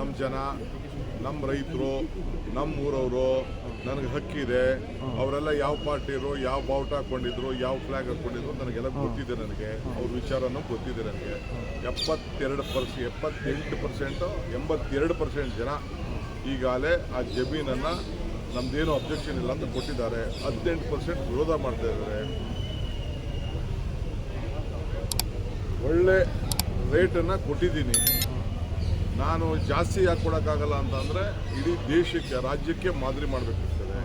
ನಮ್ಮ ಜನ ನಮ್ಮ ರೈತರು ನಮ್ಮ ಊರವರು ನನಗೆ ಹಕ್ಕಿದೆ ಅವರೆಲ್ಲ ಯಾವ ಪಾರ್ಟಿರು ಯಾವ ಬಾವುಟ ಹಾಕೊಂಡಿದ್ರು ಯಾವ ಫ್ಲಾಗ್ ಹಾಕೊಂಡಿದ್ರು ನನಗೆಲ್ಲ ಗೊತ್ತಿದೆ ನನಗೆ. ಅವ್ರ ವಿಚಾರನೂ ಗೊತ್ತಿದೆ ನನಗೆ. ಎಪ್ಪತ್ತೆರಡು ಪರ್ಸೆ ಎಪ್ಪತ್ತೆಂಟು ಪರ್ಸೆಂಟು ಎಂಬತ್ತೆರಡು ಪರ್ಸೆಂಟ್ ಜನ ಈಗಾಗಲೇ ಆ ಜಮೀನನ್ನು ನಮ್ದೇನು ಅಬ್ಜೆಕ್ಷನ್ ಇಲ್ಲ ಅಂತ ಕೊಟ್ಟಿದ್ದಾರೆ. ಹದಿನೆಂಟು ಪರ್ಸೆಂಟ್ ವಿರೋಧ ಮಾಡ್ತಾ ಇದ್ದಾರೆ. ಒಳ್ಳೆ ರೇಟನ್ನು ಕೊಟ್ಟಿದ್ದೀನಿ. ನಾನು ಜಾಸ್ತಿ ಯಾಕೆ ಕೊಡೋಕ್ಕಾಗಲ್ಲ ಅಂತಂದರೆ ಇಡೀ ದೇಶಕ್ಕೆ, ರಾಜ್ಯಕ್ಕೆ ಮಾದರಿ ಮಾಡಬೇಕಿರ್ತದೆ.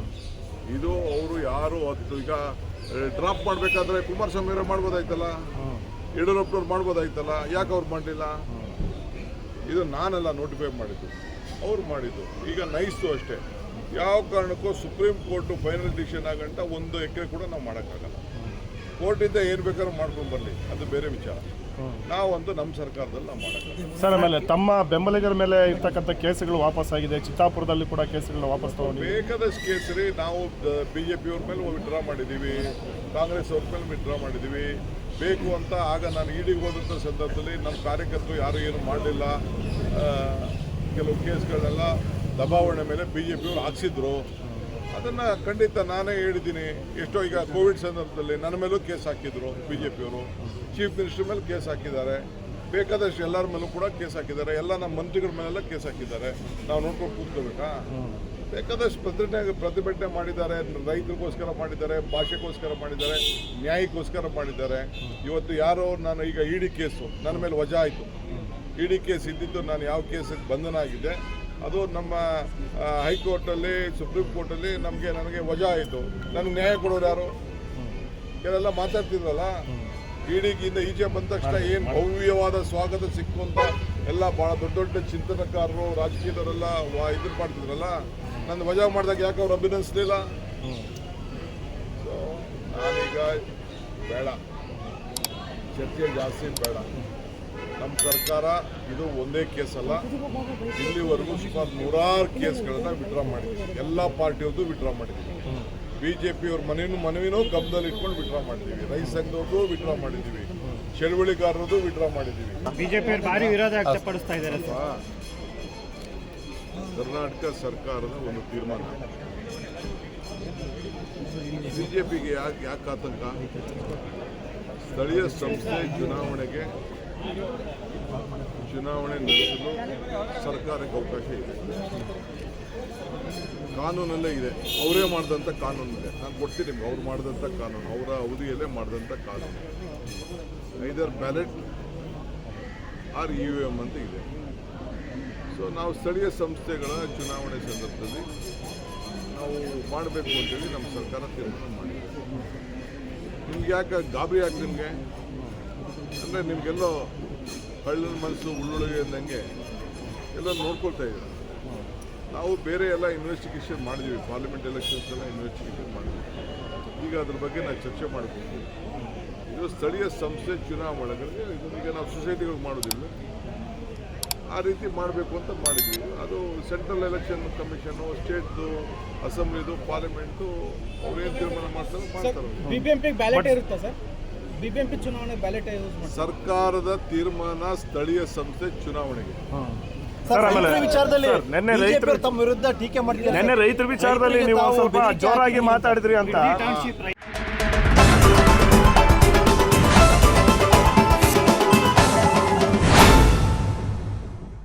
ಇದು ಅವರು ಯಾರು ಅದು ಈಗ ಡ್ರಾಪ್ ಮಾಡಬೇಕಾದ್ರೆ ಕುಮಾರಸ್ವಾಮಿ ಅವರೇ ಮಾಡ್ಬೋದಾಯ್ತಲ್ಲ? ಯಡಿಯೂರಪ್ಪನವ್ರು ಮಾಡ್ಬೋದಾಯ್ತಲ್ಲ? ಯಾಕೆ ಅವ್ರು ಮಾಡಲಿಲ್ಲ? ಇದು ನಾನೆಲ್ಲ ನೋಟಿಫೈ ಮಾಡಿದ್ದು. ಅವ್ರು ಮಾಡಿದ್ದು. ಈಗ ನೈಸ್ತು ಅಷ್ಟೇ. ಯಾವ ಕಾರಣಕ್ಕೂ ಸುಪ್ರೀಂ ಕೋರ್ಟು ಫೈನಲ್ ಡಿಸಿಷನ್ ಆಗಂಟ ಒಂದು ಎಕರೆ ಕೂಡ ನಾವು ಮಾಡೋಕ್ಕಾಗಲ್ಲ. ಕೋರ್ಟಿಂದ ಏನು ಬೇಕಾದ್ರೂ ಮಾಡ್ಕೊಂಡು ಬರಲಿ. ಅದು ಬೇರೆ ವಿಚಾರ. ನಾವಂತೂ ನಮ್ಮ ಸರ್ಕಾರದಲ್ಲಿ ನಾವು ಮಾಡೋಕ್ಕಾಗಲ್ಲ ಸರ್ ಆಮೇಲೆ ತಮ್ಮ ಬೆಂಬಲಿಗರ ಮೇಲೆ ಇರ್ತಕ್ಕಂಥ ಕೇಸುಗಳು ವಾಪಸ್ ಆಗಿದೆ ಚಿತ್ತಾಪುರದಲ್ಲಿ ಕೂಡ ಕೇಸುಗಳನ್ನ ವಾಪಸ್ ತಗೊಂಡು ಬೇಕಾದಷ್ಟು ಕೇಸರಿ ನಾವು ಬಿ ಜೆ ಪಿಯವ್ರ ಮೇಲೆ ವಿಡ್ರಾ ಮಾಡಿದ್ದೀವಿ ಕಾಂಗ್ರೆಸ್ ಅವ್ರ ಮೇಲೆ ವಿಡ್ರಾ ಮಾಡಿದ್ದೀವಿ ಬೇಕು ಅಂತ ಆಗ ನಾನು ಈಡಿಗೆ ಹೋದಂಥ ಸಂದರ್ಭದಲ್ಲಿ ನಮ್ಮ ಕಾರ್ಯಕರ್ತರು ಯಾರು ಏನು ಮಾಡಲಿಲ್ಲ. ಕೆಲವು ಕೇಸ್ಗಳನ್ನೆಲ್ಲ ದಬಾವಣೆ ಮೇಲೆ ಬಿ ಜೆ ಪಿಯವ್ರು ಹಾಕ್ಸಿದ್ರು. ಅದನ್ನು ಖಂಡಿತ ನಾನೇ ಹೇಳಿದ್ದೀನಿ. ಎಷ್ಟೋ ಈಗ ಕೋವಿಡ್ ಸಂದರ್ಭದಲ್ಲಿ ನನ್ನ ಮೇಲೂ ಕೇಸ್ ಹಾಕಿದ್ರು ಬಿ ಜೆ ಪಿಯವರು ಚೀಫ್ ಮಿನಿಸ್ಟರ್ ಮೇಲೆ ಕೇಸ್ ಹಾಕಿದ್ದಾರೆ. ಬೇಕಾದಷ್ಟು ಎಲ್ಲರ ಮೇಲೂ ಕೂಡ ಕೇಸ್ ಹಾಕಿದ್ದಾರೆ. ಎಲ್ಲ ನಮ್ಮ ಮಂತ್ರಿಗಳ ಮೇಲೆಲ್ಲ ಕೇಸ್ ಹಾಕಿದ್ದಾರೆ. ನಾವು ನೋಡ್ಕೊಂಡು ಕೂತ್ಕೋಬೇಕಾ? ಬೇಕಾದಷ್ಟು ಪ್ರತಿಭಟನೆ ಪ್ರತಿಭಟನೆ ಮಾಡಿದ್ದಾರೆ. ರೈತರಿಗೋಸ್ಕರ ಮಾಡಿದ್ದಾರೆ, ಭಾಷೆಗೋಸ್ಕರ ಮಾಡಿದ್ದಾರೆ, ನ್ಯಾಯಕ್ಕೋಸ್ಕರ ಮಾಡಿದ್ದಾರೆ. ಇವತ್ತು ಯಾರೋ ನಾನು ಈಗ ಇಡಿ ಕೇಸು, ನನ್ನ ಮೇಲೆ ವಜಾ ಆಯಿತು. ಇಡಿ ಕೇಸ್ ಇದ್ದಿದ್ದು ನಾನು ಯಾವ ಕೇಸಿಗೆ ಬಂಧನ ಆಗಿದೆ ಅದು ನಮ್ಮ ಹೈಕೋರ್ಟ್ ಹೈಕೋರ್ಟಲ್ಲಿ ಸುಪ್ರೀಂ ಕೋರ್ಟಲ್ಲಿ ನಮಗೆ ನನಗೆ ವಜಾ ಆಯಿತು. ನನಗೆ ನ್ಯಾಯ ಕೊಡೋರು ಯಾರು? ಕೆಲವೆಲ್ಲ ಮಾತಾಡ್ತಿದ್ರಲ್ಲ? ಇಡಿಗಿಂದ ಈಚೆ ಬಂದ ತಕ್ಷಣ ಏನು ಭವ್ಯವಾದ ಸ್ವಾಗತ ಸಿಕ್ಕು ಅಂತ ಎಲ್ಲ ಭಾಳ ದೊಡ್ಡ ದೊಡ್ಡ ಚಿಂತನಕಾರರು ರಾಜಕೀಯದವರೆಲ್ಲ ಇದ್ರ ಇದು ಮಾಡ್ತಿದ್ರಲ್ಲ? ನನ್ನ ವಜಾ ಮಾಡಿದಾಗ ಯಾಕೆ ಅವ್ರು ಅಭಿನಯಿಸ್ಲಿಲ್ಲ ಸೊ ನಾನೀಗ ಬೇಡ. ಚರ್ಚೆ ಜಾಸ್ತಿ ಬೇಡ. ನಮ್ಮ ಸರ್ಕಾರ ಇದು ಒಂದೇ ಕೇಸ್ ಅಲ್ಲ ಇಲ್ಲಿವರೆಗೂ ಸುಮಾರು ನೂರಾರು ಕೇಸ್ಗಳನ್ನ ವಿಡ್ರಾ ಮಾಡಿದ್ದೀವಿ ಎಲ್ಲ ಪಾರ್ಟಿಯವ್ರದ್ದು ವಿಡ್ರಾ ಮಾಡಿದ್ದೀವಿ ಬಿ ಜೆ ಪಿಯವ್ರ ಮನೆಯೂ ಮನವಿನೂ ಗಮನದಲ್ಲಿ ಇಟ್ಕೊಂಡು ವಿಡ್ರಾ ಮಾಡಿದ್ದೀವಿ ರೈತ ಸಂಘದವ್ರದ್ದು ವಿಡ್ರಾ ಮಾಡಿದ್ದೀವಿ ಚಳುವಳಿಗಾರರದ್ದು ವಿಡ್ರಾ ಮಾಡಿದ್ದೀವಿ ಬಿಜೆಪಿ ಭಾರಿ ವಿರೋಧ ವ್ಯಕ್ತಪಡಿಸ್ತಾ ಇದ್ದಾರೆ ಕರ್ನಾಟಕ ಸರ್ಕಾರದ ಒಂದು ತೀರ್ಮಾನ. ಬಿಜೆಪಿಗೆ ಯಾಕೆ ಯಾಕೆ ಆತಂಕ? ಸ್ಥಳೀಯ ಸಂಸ್ಥೆ ಚುನಾವಣೆಗೆ ಚುನಾವಣೆ ನಡೆಸಲು ಸರ್ಕಾರಕ್ಕೆ ಅವಕಾಶ ಇದೆ. ಕಾನೂನಲ್ಲೇ ಇದೆ. ಅವರೇ ಮಾಡಿದಂಥ ಕಾನೂನಿದೆ ನಾನು ಕೊಡ್ತೀನಿ ನಿಮ್ಗೆ. ಅವ್ರು ಮಾಡಿದಂಥ ಕಾನೂನು. ಅವರ ಅವಧಿಯಲ್ಲೇ ಮಾಡಿದಂಥ ಕಾನೂನು. Either ballot or E V M ಅಂತ ಇದೆ. ಸೊ ನಾವು ಸ್ಥಳೀಯ ಸಂಸ್ಥೆಗಳ ಚುನಾವಣೆ ಸಂದರ್ಭದಲ್ಲಿ ನಾವು ಮಾಡಬೇಕು ಅಂತೇಳಿ ನಮ್ಮ ಸರ್ಕಾರ ತೀರ್ಮಾನ ಮಾಡಿದೆ. ನಿಮ್ಗೆ ಯಾಕೆ ಗಾಬರಿ ಯಾಕೆ ನಿಮಗೆ? ಅಂದರೆ ನಿಮಗೆಲ್ಲೋ ಕಳ್ಳನ ಮನಸ್ಸು ಉಳ್ಳೊಳಗೆ ಅಂದಂಗೆ ಎಲ್ಲ ನೋಡ್ಕೊಳ್ತಾ ಇದ್ದೀವಿ ನಾವು ಬೇರೆ ಎಲ್ಲ ಇನ್ವೆಸ್ಟಿಗೇಷನ್ ಮಾಡಿದ್ದೀವಿ ಪಾರ್ಲಿಮೆಂಟ್ ಎಲೆಕ್ಷನ್ಸ್ ಎಲ್ಲ ಇನ್ವೆಸ್ಟಿಗೇಷನ್ ಮಾಡಿದ್ವಿ. ಈಗ ಅದ್ರ ಬಗ್ಗೆ ನಾವು ಚರ್ಚೆ ಮಾಡಬೇಕು ಇದು ಸ್ಥಳೀಯ ಸಂಸ್ಥೆ ಚುನಾವಣೆಗಳಿಗೆ ಈಗ ನಾವು ಸೊಸೈಟಿಗಳು ಮಾಡೋದಿಲ್ಲ. ಆ ರೀತಿ ಮಾಡಬೇಕು ಅಂತ ಮಾಡಿದ್ವಿ. ಅದು ಸೆಂಟ್ರಲ್ ಎಲೆಕ್ಷನ್ ಕಮಿಷನು ಸ್ಟೇಟ್ದು ಅಸೆಂಬ್ಲಿದು ಪಾರ್ಲಿಮೆಂಟು ಅವ್ರೇನು ತೀರ್ಮಾನ ಮಾಡ್ತಾರೆ ಮಾಡ್ತಾರೆ. ಬಿಬಿಎಂಪಿ ಚುನಾವಣೆ ಬ್ಯಾಲೆಟ್ ಯೂಸ್ ಮಾಡಿ ಸರ್ಕಾರದ ತೀರ್ಮಾನ ಸ್ಥಳೀಯ ಸಂಸ್ಥೆ ಚುನಾವಣೆಗೆ. ಸರ್ ಆಮೇಲೆ ವಿಚಾರದಲ್ಲಿ ನಿನ್ನೆ ರೈತರು ತಮ್ಮ ವಿರುದ್ಧ ಟೀಕೆ ಮಾಡ್ತಿದ್ದಾರೆ ನೆನ್ನೆ ರೈತರ ವಿಚಾರದಲ್ಲಿ ನೀವು ಸ್ವಲ್ಪ ಜೋರಾಗಿ ಮಾತಾಡಿದ್ರಿ ಅಂತ.